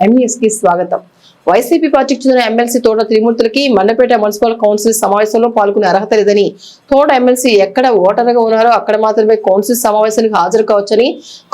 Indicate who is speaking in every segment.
Speaker 1: ఎంఈఎస్కి స్వాగతం. వైసీపీ పార్టీకి చెందిన ఎమ్మెల్సీ తోట త్రిమూర్తులకి మండపేట మున్సిపల్ కౌన్సిల్ సమావేశంలో పాల్గొనే అర్హత లేదని తోట ఎమ్మెల్సీ ఎక్కడ ఓటర్గా ఉన్నారో అక్కడ మాత్రమే కౌన్సిల్ సమావేశానికి హాజరు కావచ్చని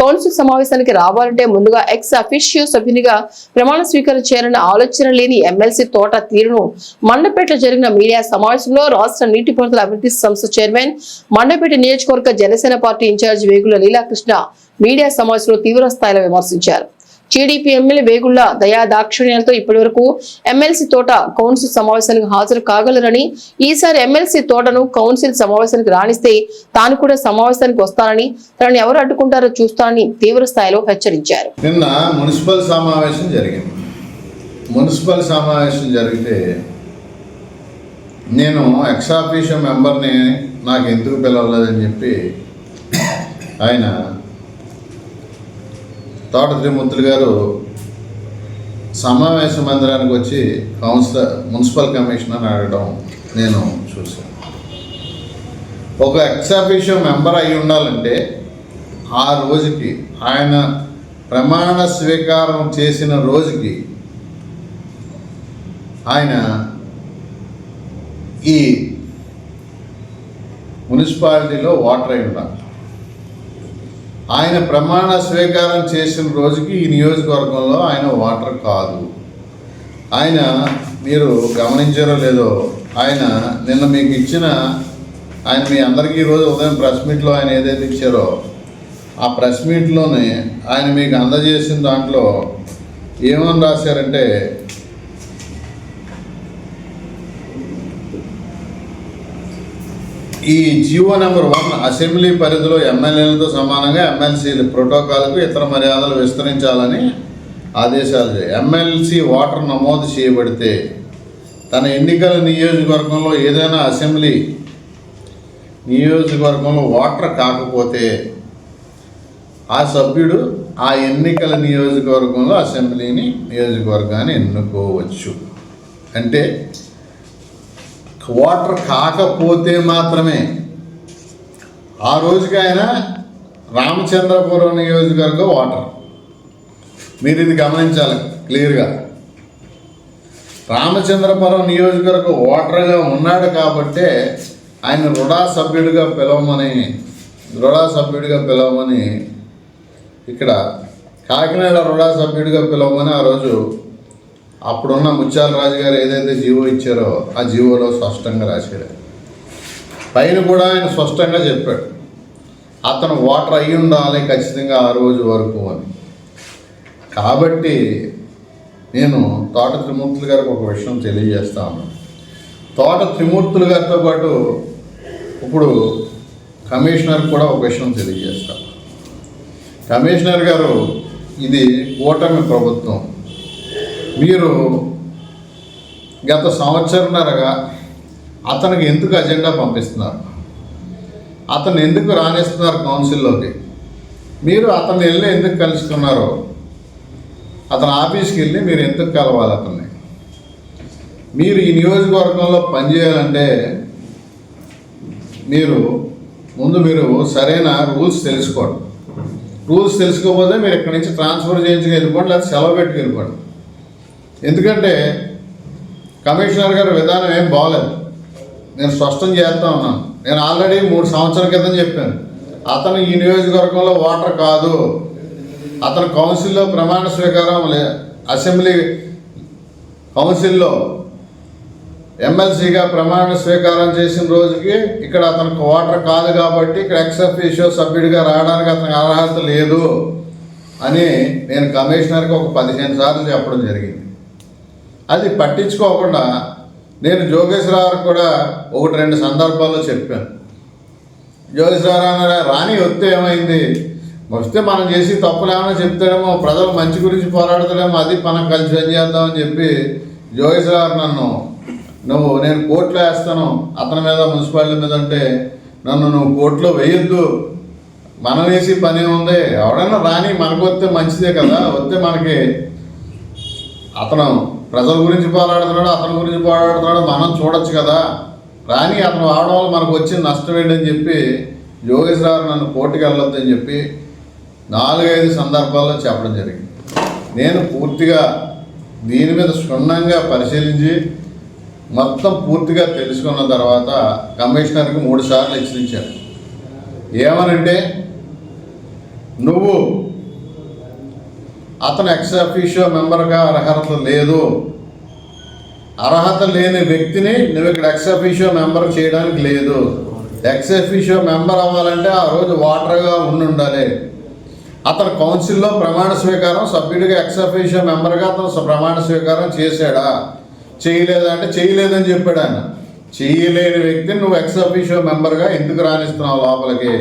Speaker 1: కౌన్సిల్ సమావేశానికి రావాలంటే ముందుగా ఎక్స్ అఫీషియో సభ్యునిగా ప్రమాణ స్వీకారం చేయాలన్న ఆలోచన లేని ఎమ్మెల్సీ తోట తీరును మండపేటలో జరిగిన మీడియా సమావేశంలో రాష్ట్ర నీటిపారుదల అభివృద్ధి సంస్థ చైర్మన్ మండపేట నియోజకవర్గ Janasena party in-charge Vegula Leelakrishna media సమావేశంలో తీవ్ర స్థాయిలో విమర్శించారు. టీడీపీ ఎమ్మెల్యే వేగుళ్ళ దయా దాక్షిణ్యాలతో ఇప్పటివరకు ఎమ్మెల్సీ తోట కౌన్సిల్ సమావేశానికి హాజరు కాగలరని ఈసారి ఎమ్మెల్సీ తోటను కౌన్సిల్ సమావేశానికి రాణిస్తే తాను కూడా సమావేశానికి వస్తానని తనని ఎవరు అడ్డుకుంటారో చూస్తానని తీవ్ర స్థాయిలో హెచ్చరించారు.
Speaker 2: నిన్న మున్సిపల్ సమావేశం జరిగింది. మున్సిపల్ సమావేశం జరిగితే నేను ఎక్సాఫీషియో మెంబర్ని నాకు ఎందుకు పిలవలేదని చెప్పి ఆయన తోట త్రిమూర్తులు గారు సమావేశ మందిరానికి వచ్చి కౌన్సిలర్ మున్సిపల్ కమిషనర్ అడగడం నేను చూశాను. ఒక ఎక్సాఫిషియో మెంబర్ అయి ఉండాలంటే ఆ రోజుకి ఆయన ప్రమాణ స్వీకారం చేసిన రోజుకి ఆయన ఈ మున్సిపాలిటీలో వాటర్ అయి ఉండాలి. ఆయన ప్రమాణ స్వీకారం చేసిన రోజుకి ఈ నియోజకవర్గంలో ఆయన వాటర్ కాదు. ఆయన మీరు గమనించారో లేదో ఆయన నిన్న మీకు ఇచ్చిన ఆయన మీ అందరికీ ఈరోజు ఉదయం ప్రెస్ మీట్లో ఆయన ఏదైతే ఇచ్చారో ఆ ప్రెస్ మీట్లోనే ఆయన మీకు అందజేసిన దాంట్లో ఏమని రాశారంటే ఈ జీవో నెంబర్ వన్ అసెంబ్లీ పరిధిలో ఎమ్మెల్యేలతో సమానంగా ఎమ్మెల్సీల ప్రోటోకాల్కు ఇతర మర్యాదలు విస్తరించాలని ఆదేశాలు ఎమ్మెల్సీ ఓటర్ నమోదు చేయబడితే తన ఎన్నికల నియోజకవర్గంలో ఏదైనా అసెంబ్లీ నియోజకవర్గంలో ఓటర్ కాకపోతే ఆ సభ్యుడు ఆ ఎన్నికల నియోజకవర్గంలో అసెంబ్లీని నియోజకవర్గాన్ని ఎన్నుకోవచ్చు. అంటే క్వార్టర్ కాకపోతే మాత్రమే. ఆ రోజుకి ఆయన రామచంద్రపురం నియోజకవర్గ ఓటర్ మీరు ఇది గమనించాలి క్లియర్గా. రామచంద్రపురం నియోజకవర్గ ఓటర్గా ఉన్నాడు కాబట్టే ఆయన రుడా సభ్యుడిగా పిలవమని రుడా సభ్యుడిగా పిలవమని ఇక్కడ కాకినాడ రుడా సభ్యుడిగా పిలవమని ఆ రోజు అప్పుడున్న ముత్యాల రాజు గారు ఏదైతే జీవో ఇచ్చారో ఆ జీవోలో స్పష్టంగా రాశాడు పైన కూడా ఆయన స్పష్టంగా చెప్పాడు. అతను వాటర్ అయి ఉండాలి ఖచ్చితంగా ఆ రోజు వరకు అని. కాబట్టి నేను తోట త్రిమూర్తులు గారికి ఒక విషయం తెలియజేస్తాను. తోట త్రిమూర్తులు గారితో పాటు ఇప్పుడు కమిషనర్ కూడా ఒక విషయం తెలియజేస్తాను. కమిషనర్ గారు ఇది కూటమి ప్రభుత్వం. మీరు గత సంవత్సరంన్నరగా అతనికి ఎందుకు అజెండా పంపిస్తున్నారు? అతను ఎందుకు రాణిస్తున్నారు కౌన్సిల్లోకి? మీరు అతను వెళ్ళి ఎందుకు కలుసుకున్నారో? అతని ఆఫీస్కి వెళ్ళి మీరు ఎందుకు కలవాలి అతన్ని? మీరు ఈ నియోజకవర్గంలో పనిచేయాలంటే మీరు ముందు మీరు సరైన రూల్స్ తెలుసుకోండి. రూల్స్ తెలుసుకోకపోతే మీరు ఇక్కడి నుంచి ట్రాన్స్ఫర్ చేయించుకు వెళ్ళిపోండి లేదా సెలవు పెట్టుకు వెళ్ళిపోండి. ఎందుకంటే కమిషనర్ గారి విధానం ఏం బాగలేదు. నేను స్పష్టం చేస్తా ఉన్నాను. నేను ఆల్రెడీ మూడు సంవత్సరాల క్రితం చెప్పాను. అతను ఈ నియోజకవర్గంలో ఓటర్ కాదు. అతను కౌన్సిల్లో ప్రమాణ స్వీకారం లే అసెంబ్లీ కౌన్సిల్లో ఎమ్మెల్సీగా ప్రమాణ స్వీకారం చేసిన రోజుకి ఇక్కడ అతనికి ఓటర్ కాదు కాబట్టి ఇక్కడ ఎక్స్ సభ్యుడిగా రావడానికి అతనికి అర్హత లేదు అని నేను కమిషనర్కి ఒక పదిహేను సార్లు చెప్పడం జరిగింది. అది పట్టించుకోకుండా నేను జోగేశ్వరరావు కూడా ఒకటి రెండు సందర్భాల్లో చెప్పాను. జోగేశ్వరరావు రాణి వస్తే ఏమైంది? వస్తే మనం చేసి తప్పులు ఏమైనా చెప్తాడేమో ప్రజలు మంచి గురించి పోరాడతాడేమో అది మనం కలిసి ఏం చేద్దామని చెప్పి జోగేశ్వరరావు నన్ను నువ్వు నేను కోర్టులో వేస్తాను అతని మీద మున్సిపాలిటీ మీద అంటే నన్ను నువ్వు కోర్టులో వేయొద్దు. మనం వేసి పని ఉంది ఎవడన్నా రాని మనకు వస్తే మంచిదే కదా వస్తే మనకి అతను ప్రజల గురించి పోరాడుతున్నాడు అతని గురించి పోరాడుతున్నాడు మనం చూడొచ్చు కదా. రాని అతను రావడం వల్ల మనకు వచ్చిన నష్టం ఏంటని చెప్పి యోగేశ్వరరావు నన్ను కోర్టుకి వెళ్ళొద్దని చెప్పి నాలుగైదు సందర్భాల్లో చెప్పడం జరిగింది. నేను పూర్తిగా దీని మీద క్షుణ్ణంగా పరిశీలించి మొత్తం పూర్తిగా తెలుసుకున్న తర్వాత కమిషనర్కి మూడు సార్లు హెచ్చరించాను. ఏమనంటే నువ్వు అతను ఎక్స్ అఫీషియో మెంబర్గా అర్హత లేదు. అర్హత లేని వ్యక్తిని నువ్వు ఇక్కడ ఎక్స్ అఫీషియో మెంబర్ చేయడానికి లేదు. ఎక్స్ అఫీషియో మెంబర్ అవ్వాలంటే ఆ రోజు వాటర్గా ఉండి ఉండాలి అతను కౌన్సిల్లో ప్రమాణ స్వీకారం సభ్యుడిగా ఎక్స్ అఫీషియో మెంబర్గా అతను ప్రమాణ స్వీకారం చేశాడా? చేయలేదా అంటే చేయలేదని చెప్పాడు ఆయన. చేయలేని వ్యక్తిని నువ్వు ఎక్స్ అఫీషియో మెంబర్గా ఎందుకు రాణిస్తున్నావు లోపలికి?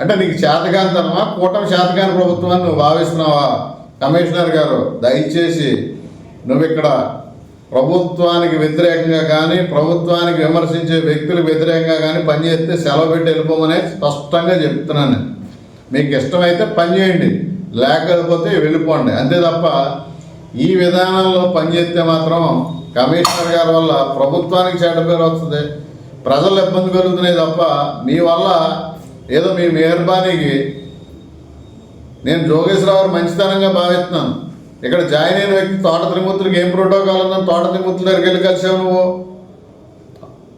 Speaker 2: అంటే నీకు చేతకాంతనమా కూటమి చేతకాని ప్రభుత్వాన్ని నువ్వు భావిస్తున్నావా? కమిషనర్ గారు దయచేసి నువ్వు ఇక్కడ ప్రభుత్వానికి వ్యతిరేకంగా కానీ ప్రభుత్వానికి విమర్శించే వ్యక్తులకు వ్యతిరేకంగా కానీ పనిచేస్తే సెలవు పెట్టి వెళ్ళిపోమనే స్పష్టంగా చెప్తున్నాను మీకు ఇష్టమైతే పని చేయండి లేకపోతే వెళ్ళిపోండి. అంతే తప్ప ఈ విధానంలో పనిచేస్తే మాత్రం కమిషనర్ గారి వల్ల ప్రభుత్వానికి చెడ్డ పేరు వస్తుంది. ప్రజలు ఇబ్బంది పెరుగుతున్నాయి తప్ప మీ వల్ల ఏదో మీ మెహర్బానీకి నేను జోగేశ్వరరావు మంచితనంగా భావిస్తున్నాను. ఇక్కడ జాయిన్ అయిన వ్యక్తి తోట త్రిమూర్తులకు ఏం ప్రోటోకాల్ ఉందని తోట త్రిమూర్తుల దగ్గరికి వెళ్ళి కలిసావు నువ్వు.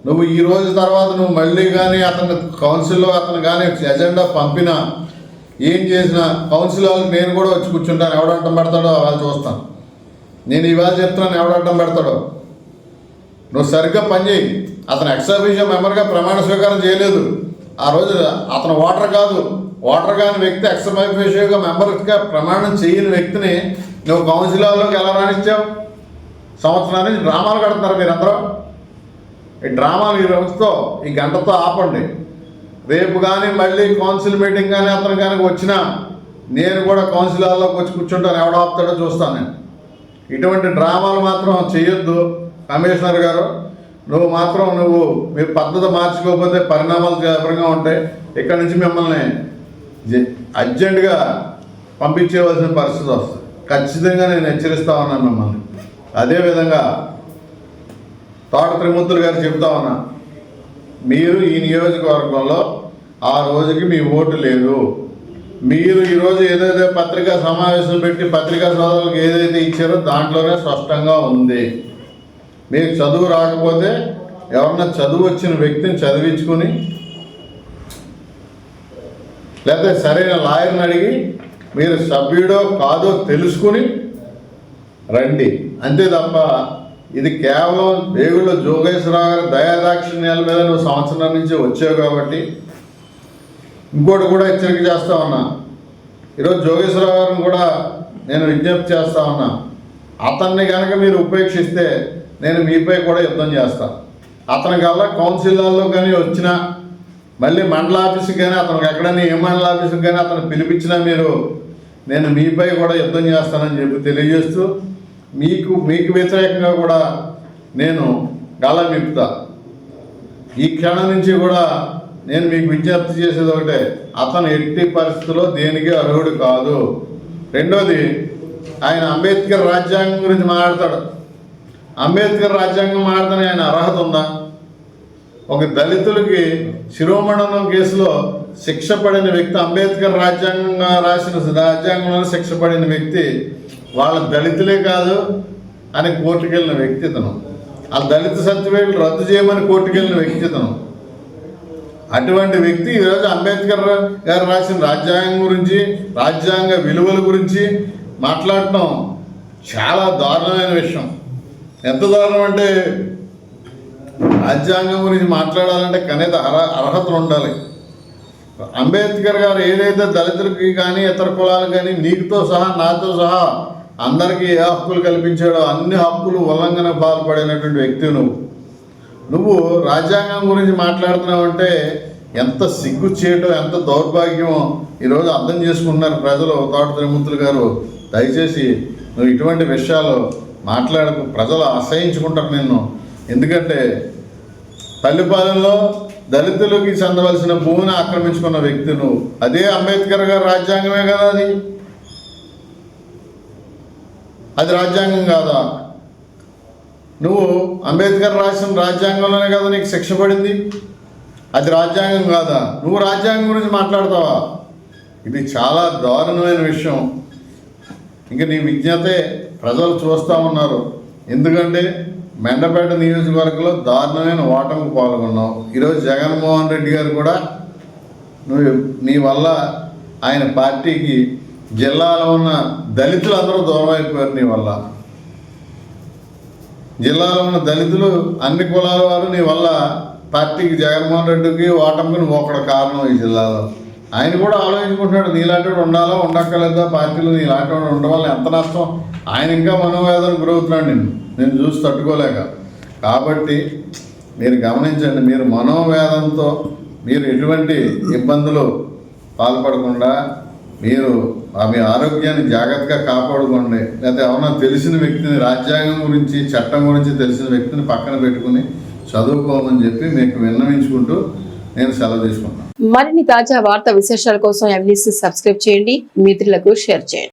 Speaker 2: నువ్వు ఈ రోజు తర్వాత నువ్వు మళ్ళీ కానీ అతను కౌన్సిల్లో అతను కానీ ఎజెండా పంపినా ఏం చేసినా కౌన్సిల్ వాళ్ళకి నేను కూడా వచ్చి కూర్చుంటాను. ఎవడంటం పెడతాడో వాళ్ళు చూస్తాను. నేను ఇవాళ చెప్తున్నాను ఎవడంటం పెడతాడో. నువ్వు సరిగ్గా పనిచేయి అతను ఎక్సాబిషన్ మెంబర్గా ప్రమాణ స్వీకారం చేయలేదు. ఆ రోజు అతను ఓటర్ కాదు. ఓటర్ కాని వ్యక్తి ఎక్సబిషన్గా మెంబర్గా ప్రమాణం చేయని వ్యక్తిని నువ్వు కౌన్సిలర్లోకి ఎలా రాణించావు? సంవత్సరానికి డ్రామాలు కడుతున్నారు మీరందరూ. ఈ డ్రామాలు ఈ రోజుతో ఈ గంటతో ఆపండి. రేపు కానీ మళ్ళీ కౌన్సిల్ మీటింగ్ కానీ అతను కానీ వచ్చినా నేను కూడా కౌన్సిలర్లోకి వచ్చి కూర్చుంటాను. ఎవడ ఆపుతాడో చూస్తాను నేను. ఇటువంటి డ్రామాలు మాత్రం చేయొద్దు కమిషనర్ గారు. నువ్వు మాత్రం నువ్వు మీ పద్ధతి మార్చుకోకపోతే పరిణామాలు తీవ్రంగా ఉంటాయి. ఇక్కడి నుంచి మిమ్మల్ని అర్జెంటుగా పంపించేవలసిన పరిస్థితి వస్తుంది. ఖచ్చితంగా నేను హెచ్చరిస్తా ఉన్నాను మిమ్మల్ని. అదేవిధంగా తోట త్రిమూర్తులు గారు చెప్తా ఉన్నా మీరు ఈ నియోజకవర్గంలో ఆ రోజుకి మీ ఓటు లేదు. మీరు ఈరోజు ఏదైతే పత్రికా సమావేశం పెట్టి పత్రికా సోదరులకు ఏదైతే ఇచ్చారో దాంట్లోనే స్పష్టంగా ఉంది. మీకు చదువు రాకపోతే ఎవరన్నా చదువు వచ్చిన వ్యక్తిని చదివించుకుని లేకపోతే సరైన లాయర్ని అడిగి మీరు సభ్యుడో కాదో తెలుసుకుని రండి. అంతే తప్ప ఇది కేవలం దేవుళ్ళ జోగేశ్వరరావు గారి దయాదాక్షిణ్యాల మీద నువ్వు సంవత్సరం నుంచి వచ్చావు కాబట్టి ఇంకోటి కూడా హెచ్చరిక చేస్తా ఉన్నా. ఈరోజు జోగేశ్వరరావు గారిని కూడా నేను విజ్ఞప్తి చేస్తా ఉన్నా. అతన్ని కనుక మీరు ఉపేక్షిస్తే నేను మీపై కూడా యుద్ధం చేస్తా. అతని కల్లా కౌన్సిలర్లో కానీ వచ్చినా మళ్ళీ మండల ఆఫీస్కి కానీ అతనికి ఎక్కడైనా ఏ మండల ఆఫీస్కి కానీ అతను పిలిపించినా మీరు నేను మీపై కూడా యుద్ధం చేస్తానని చెప్పి తెలియజేస్తూ మీకు మీకు వ్యతిరేకంగా కూడా నేను గళం విప్పుతా. ఈ క్షణం నుంచి కూడా నేను మీకు విజ్ఞప్తి చేసేది ఒకటే అతను ఎట్టి పరిస్థితుల్లో దేనికి అర్హుడు కాదు. రెండోది ఆయన అంబేద్కర్ రాజ్యాంగం గురించి మాట్లాడతాడు. అంబేద్కర్ రాజ్యాంగం మాట్లాడతానే ఆయన అర్హత ఉందా? ఒక దళితులకి శిరోమండలం కేసులో శిక్ష పడిన వ్యక్తి అంబేద్కర్ రాజ్యాంగంగా రాసిన రాజ్యాంగంలో శిక్ష పడిన వ్యక్తి వాళ్ళ దళితులే కాదు అని కోర్టుకు వెళ్ళిన వ్యక్తి ఇతను. ఆ దళిత సర్టిఫికేట్లు రద్దు చేయమని కోర్టుకు వెళ్ళిన వ్యక్తి ఇతను. అటువంటి వ్యక్తి ఈరోజు అంబేద్కర్ గారు రాసిన రాజ్యాంగం గురించి రాజ్యాంగ విలువల గురించి మాట్లాడటం చాలా దారుణమైన విషయం. ఎంత దారుణం అంటే రాజ్యాంగం గురించి మాట్లాడాలంటే కనీస అర్హతలు ఉండాలి. అంబేద్కర్ గారు ఏదైతే దళితులకి కానీ ఇతర కులాలకు కానీ నీకుతో సహా నాతో సహా అందరికీ ఏ హక్కులు కల్పించాడో అన్ని హక్కులు ఉల్లంఘన పాల్పడినటువంటి వ్యక్తి నువ్వు. నువ్వు రాజ్యాంగం గురించి మాట్లాడుతున్నావు అంటే ఎంత సిగ్గు చేయటం ఎంత దౌర్భాగ్యమో ఈరోజు అర్థం చేసుకుంటున్నారు ప్రజలు తోట త్రిమూర్తులు గారు. దయచేసి నువ్వు ఇటువంటి విషయాలు మాట్లాడకు ప్రజలు అసహించుకుంటారు నిన్ను. ఎందుకంటే పల్లెపాలెంలో దళితులకి చెందవలసిన భూమిని ఆక్రమించుకున్న వ్యక్తి నువ్వు అదే అంబేద్కర్ గారి రాజ్యాంగమే కదా అది. అది రాజ్యాంగం కాదా? నువ్వు అంబేద్కర్ రాసిన రాజ్యాంగంలోనే కదా నీకు శిక్ష పడింది. అది రాజ్యాంగం కాదా? నువ్వు రాజ్యాంగం గురించి మాట్లాడతావా? ఇది చాలా దారుణమైన విషయం. ఇంకా నీ విజ్ఞతే ప్రజలు చూస్తూ ఉన్నారు. ఎందుకంటే మెండపేట నియోజకవర్గంలో దారుణమైన ఓటమికి పాల్గొన్నావు. ఈరోజు జగన్మోహన్ రెడ్డి గారు కూడా నువ్వు నీ వల్ల ఆయన పార్టీకి జిల్లాలో ఉన్న దళితులందరూ దూరం అయిపోయారు నీ వల్ల. జిల్లాలో ఉన్న దళితులు అన్ని కులాల వారు నీ వల్ల పార్టీకి జగన్మోహన్ రెడ్డికి ఓటమికి నువ్వు ఒకడు కారణం ఈ జిల్లాలో. ఆయన కూడా ఆలోచించుకుంటున్నాడు నీలాంటి ఉండాలా ఉండక్కర్లేదా పార్టీలో నీలాంటి వాడు ఎంత నష్టం? ఆయన ఇంకా మనోవేదన గురవుతున్నాడు నేను నేను చూసి తట్టుకోలేక. కాబట్టి మీరు గమనించండి మీరు మనోవేదంతో మీరు ఎటువంటి ఇబ్బందులు పాల్పడకుండా మీరు ఆ మీ ఆరోగ్యాన్ని జాగ్రత్తగా కాపాడుకోండి. లేకపోతే ఏమన్నా తెలిసిన వ్యక్తిని రాజ్యాంగం గురించి చట్టం గురించి తెలిసిన వ్యక్తిని పక్కన పెట్టుకుని చదువుకోమని చెప్పి మీకు విన్నవించుకుంటూ నేను సెలవు తీసుకుంటాను
Speaker 1: మరిన్ని తాజా వార్తా విశేషాల కోసం ఎంబీసీ సబ్స్క్రైబ్ చేయండి. మిత్రులకు షేర్ చేయండి.